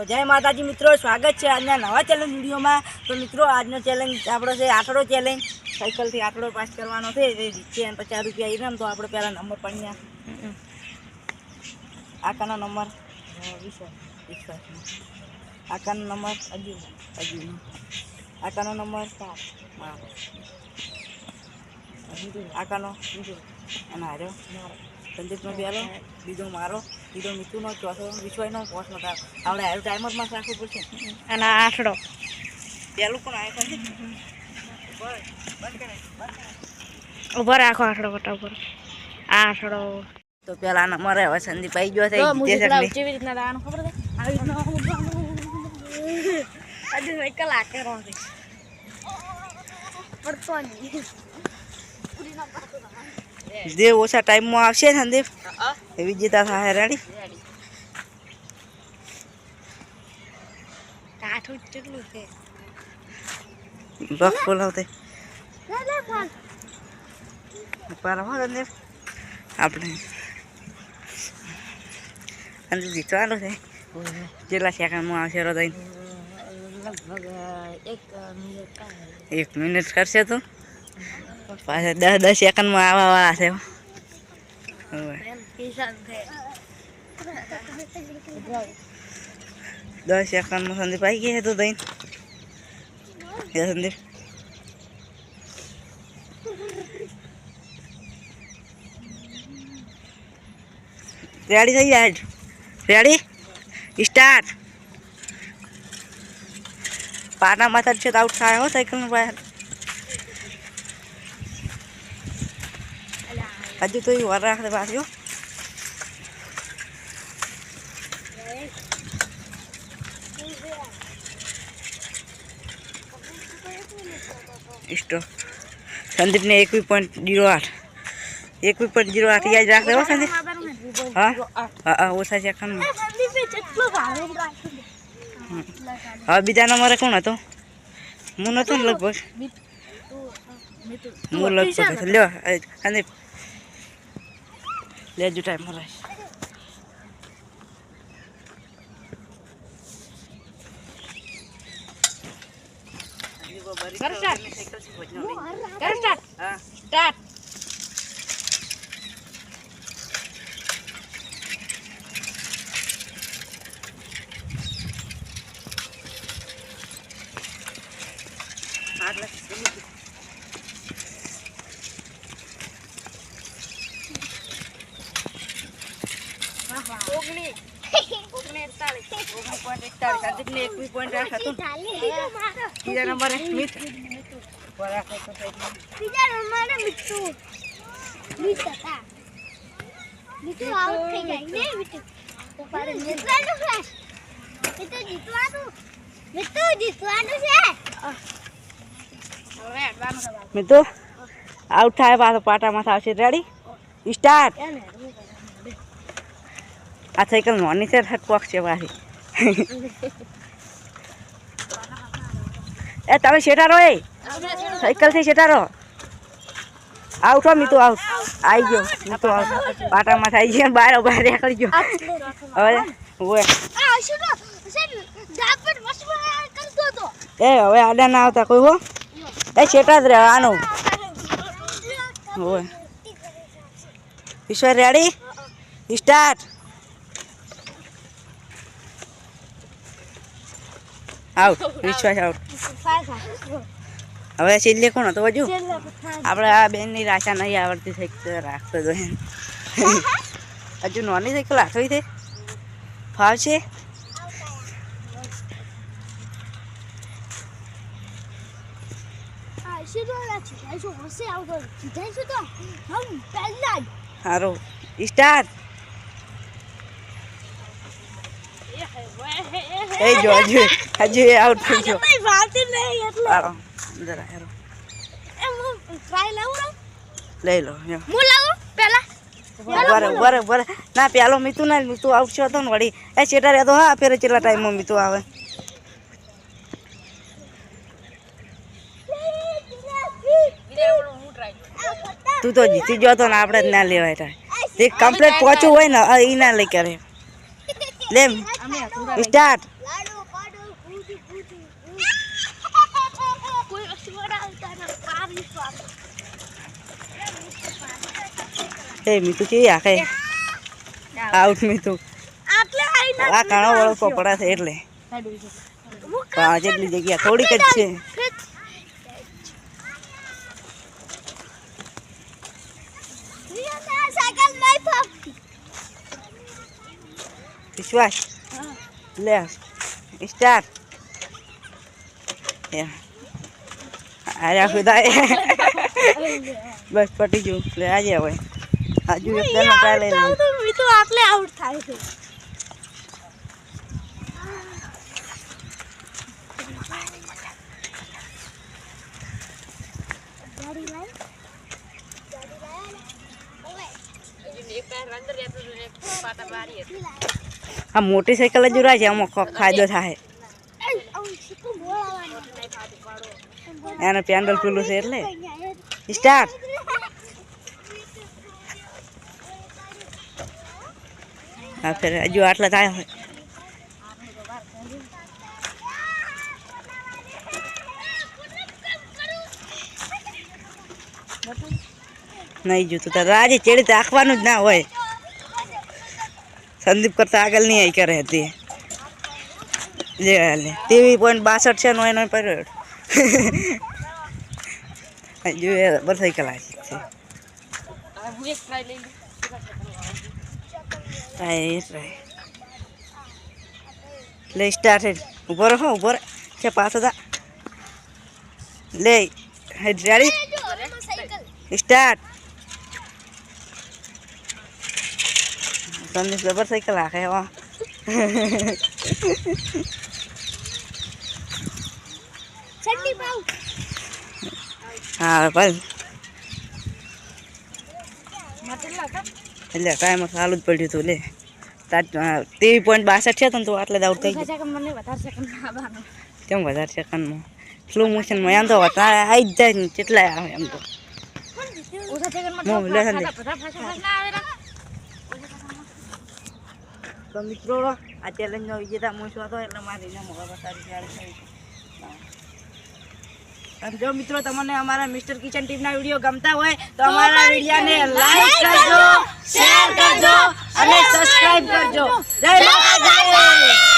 તો જય માતાજી મિત્રો, સ્વાગત છે આજના નવા ચેલેન્જ વિડીયોમાં. તો મિત્રો, આજનો ચેલેન્જ આપણો છે આઠડો ચેલેન્જ સાયકલથી આઠડો પાસ કરવાનો છે, એ જીતશે અને પચાસ રૂપિયા ઇનામ તો આપણે પહેલાં નંબર પણ આકાનો નંબર. વિશ્વાસ વિશ્વાસનો આકાનો નંબર. હજુ હજુ આકાનો નંબર. સાત મારો આકાનો. બીજો અને હાર્યો. સંદીપનો પહેલો. બીજો મારો. બીજો મીઠુનો ચોથો વિશ્વનો પોસ્ટનો તારો આપણે હારું ટાઈમરમાં રાખવું પડશે. અને આઠડો. પેલું પણ આવે છે? બસ બસ કરે બસ ઊભો રાખો આઠડો કટા ઉપર આઠડો. તો પેલા નંબરે હવે સંદીપ આવી ગયો છે કેવી રીતના લાવવાનું ખબર છે? આવી રીતના આજે સાયકલ આકેરો છે. પડતો નહીં. જે ઓછા ટાઈમમાં આવશે સંદીપ? એવી જીતા થાય રેડી કાઠું કેટલું છે? બોલાવતે. સંદીપ? આપણે અને જીતવાનું છે. જેટલા સેકન્ડમાં આવશે મિનિટ એક મિનિટ કરશે તો? પાછા દસ દસ સેકન્ડમાં. હવે કિસાન છે દસ સેકન્ડમાં સંદીપ આવી ગયા તો દઈ સંદીપ રેડી થઈ જાય રેડી સ્ટાર્ટ પાના માથા છે આઉટ થાય હો સાયકલ બહાર હજુ તો એ વાર રાખે પાછો સ્ટોપ સંદીપને એકવી પોઈન્ટ જીરો આઠ એકવી પોઈન્ટ જીરો આઠ યાદ રાખ દેવો સંદીપ હા હા હા ઓછા ખાન હા બીજા નંબરે કોણ હતો હું નતો લગભગ હું લગભગ લ્યો સંદીપ લેજો ટાઈમ મરાય કર start. કર સ્ટાર્ટ સ્ટાર્ટ ઓગણી. બીજા નંબરે સ્મિથ ઉપર રાખો તો સાઈડમાં. હવે હેડવાનું છે. મેં તો આઉટ થાય પાછો પાટામાં આવશે રેડી સ્ટાર્ટ આ સાયકલ નોની છે પોક છે પાછી એ તમે શેટારો એ સાયકલથી શેટારો આઉટ હો મીતુ આઉટ આવી ગયો મીતુ આઉટ પાટામાં આવી ગયો બહાર બહાર નીકળી ગયો હવે ઓય એ હવે આડા ના આવતા કોઈ હો એ શેટા જ રહે આનો ઓય ઈશ્વર રેડી સ્ટાર્ટ આઉટ વિશ્વાસ આઉટ હવે છેલ્લે કોણ હતો હજુ આપણે આ બેનની રાશા નહીં આવડતી સાયકલ રાખતો તો એમ. હજુ નોની સાયકલ હાથવી છે? ફાવશે સારું સ્ટાર્ટ એ જો હજુ હજુ એ આઉટ થઈ ગયો. સારો જરા હેરો. લઈ લો જો બરે બરે બરે ના પેલો મીતુ ના મીતુ આઉટ છે તો ને વળી. એ ચેટા રહેતો હા ફેરે કેટલા ટાઈમમાં મીતુ આવે. તું તો જીતી ગયો તો ને આપણે જ ના લેવાય તે કમ્પ્લેટ પહોંચવું હોય ને એ ના લઈ કરે લેમ સ્ટાર્ટ એ મીઠું કેવી આખે આઉટ મીઠું આ કાણો વાળો કપડા છે એટલે. પાંચ એટલી જગ્યા થોડીક જ છે. વિશ્વાસ લે સ્ટાર અરે ખુદા બસ પટી ગયું લે આજે હવે આજુ એક દાનો ટ્રાય લઈ લઉં મી તો આટલે આઉટ થાય છે આ મોટી સાયકલ જ ઉરાય છે, આમાં ફાયદો થાય. એને પેન્ડલ પેલું છે એટલે. સ્ટાર્ટ હા, ફેર હજુ આટલા થાય હોય નહીં જોતું. તારે આજે ચેડી રાખવાનું જ ના હોય. સંદીપ કરતા આગળ નહીં આવી કરે હતી જે હાલે તેવી પોઈન્ટ બાસઠ છે નો એનો પર્યો હજુ એ બરસાઈ કલાક છે ટ્રાય ટ્રાય લે સ્ટાર્ટ ઊભો રહો ઊભો રહે છે પાછો થા લે રેડી સ્ટાર્ટ સાયકલ આખે વા ચડ્ડી પાઉ હા ભાઈ એટલે ટાઈમ ચાલુ જ પડ્યું હતું લે તેવી પોઈન્ટ બાસઠ છે તો તું આટલે થઈ આવવાનું કેમ વધારે સેકન્ડમાં સ્લો મોશનમાં એમ તો વધારે આવી જ જાય ને કેટલાય આવે એમ તો ઓછા સેકન્ડ હું લે સંદીપ બધા ફાસા ફાસા આવેલા તો મિત્રો આ ચેલેન્જનો વિજેતા હું છું હતો એટલે મારે ને મોગા બતાવી ત્યારે અને જો મિત્રો તમને અમારા મિસ્ટર કિચન ટીમના વીડિયો ગમતા હોય તો અમારા વિડીયોને લાઈક કરજો શેર કરજો અને સબસ્ક્રાઇબ કરજો જય માતાજી